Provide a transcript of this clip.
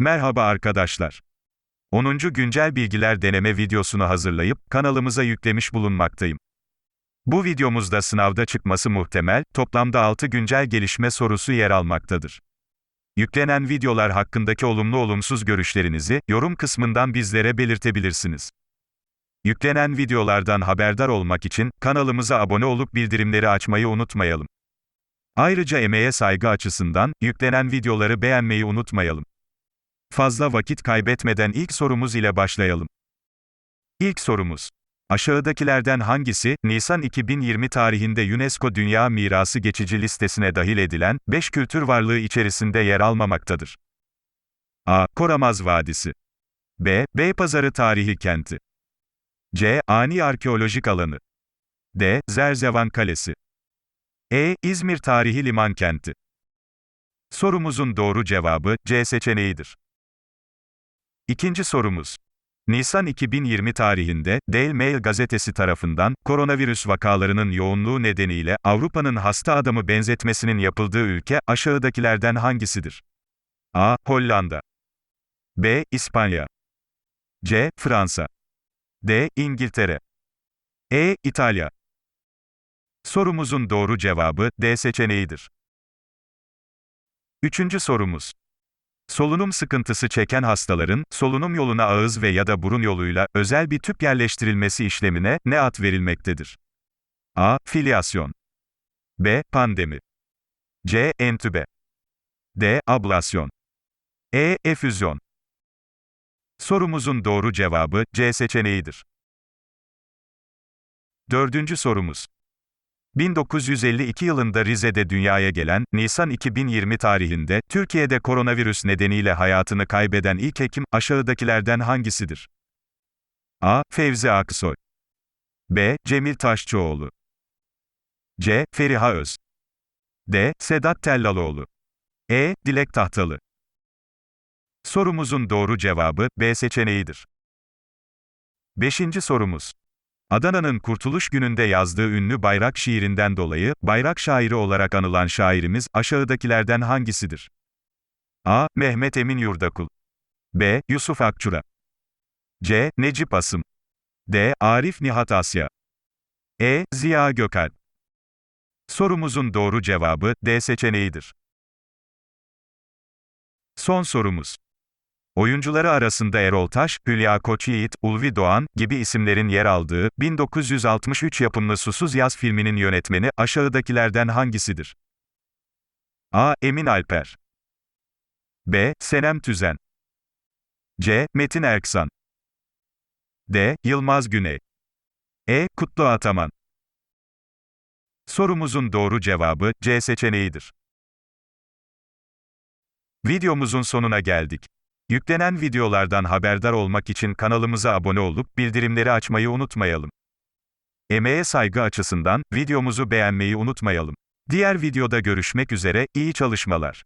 Merhaba arkadaşlar. 10. Güncel Bilgiler deneme videosunu hazırlayıp kanalımıza yüklemiş bulunmaktayım. Bu videomuzda sınavda çıkması muhtemel, toplamda 6 güncel gelişme sorusu yer almaktadır. Yüklenen videolar hakkındaki olumlu olumsuz görüşlerinizi yorum kısmından bizlere belirtebilirsiniz. Yüklenen videolardan haberdar olmak için kanalımıza abone olup bildirimleri açmayı unutmayalım. Ayrıca emeğe saygı açısından yüklenen videoları beğenmeyi unutmayalım. Fazla vakit kaybetmeden ilk sorumuz ile başlayalım. İlk sorumuz. Aşağıdakilerden hangisi, Nisan 2020 tarihinde UNESCO Dünya Mirası geçici listesine dahil edilen 5 kültür varlığı içerisinde yer almamaktadır? A. Koramaz Vadisi. B. Beypazarı Tarihi Kenti. C. Ani Arkeolojik Alanı. D. Zerzevan Kalesi. E. İzmir Tarihi Liman Kenti. Sorumuzun doğru cevabı C seçeneğidir. İkinci sorumuz. Nisan 2020 tarihinde Daily Mail gazetesi tarafından koronavirüs vakalarının yoğunluğu nedeniyle Avrupa'nın hasta adamı benzetmesinin yapıldığı ülke aşağıdakilerden hangisidir? A. Hollanda. B. İspanya. C. Fransa. D. İngiltere. E. İtalya. Sorumuzun doğru cevabı D seçeneğidir. Üçüncü sorumuz. Solunum sıkıntısı çeken hastaların, solunum yoluna ağız ve ya da burun yoluyla özel bir tüp yerleştirilmesi işlemine ne ad verilmektedir? A. Filyasyon. B. Pandemi. C. Entübe. D. Ablasyon. E. Efüzyon. Sorumuzun doğru cevabı C seçeneğidir. Dördüncü sorumuz. 1952 yılında Rize'de dünyaya gelen, Nisan 2020 tarihinde, Türkiye'de koronavirüs nedeniyle hayatını kaybeden ilk hekim, aşağıdakilerden hangisidir? A. Fevzi Aksoy. B. Cemil Taşçıoğlu. C. Feriha Öz. D. Sedat Tellaloğlu. E. Dilek Tahtalı. Sorumuzun doğru cevabı, B seçeneğidir. Beşinci sorumuz. Adana'nın Kurtuluş Günü'nde yazdığı ünlü bayrak şiirinden dolayı, bayrak şairi olarak anılan şairimiz, aşağıdakilerden hangisidir? A. Mehmet Emin Yurdakul. B. Yusuf Akçura. C. Necip Asım. D. Arif Nihat Asya. E. Ziya Gökalp. Sorumuzun doğru cevabı, D seçeneğidir. Son sorumuz. Oyuncuları arasında Erol Taş, Hülya Koçyiğit, Ulvi Doğan gibi isimlerin yer aldığı 1963 yapımlı Susuz Yaz filminin yönetmeni aşağıdakilerden hangisidir? A. Emin Alper. B. Senem Tüzen. C. Metin Erksan. D. Yılmaz Güney. E. Kutlu Ataman. Sorumuzun doğru cevabı C seçeneğidir. Videomuzun sonuna geldik. Yüklenen videolardan haberdar olmak için kanalımıza abone olup bildirimleri açmayı unutmayalım. Emeğe saygı açısından videomuzu beğenmeyi unutmayalım. Diğer videoda görüşmek üzere, iyi çalışmalar.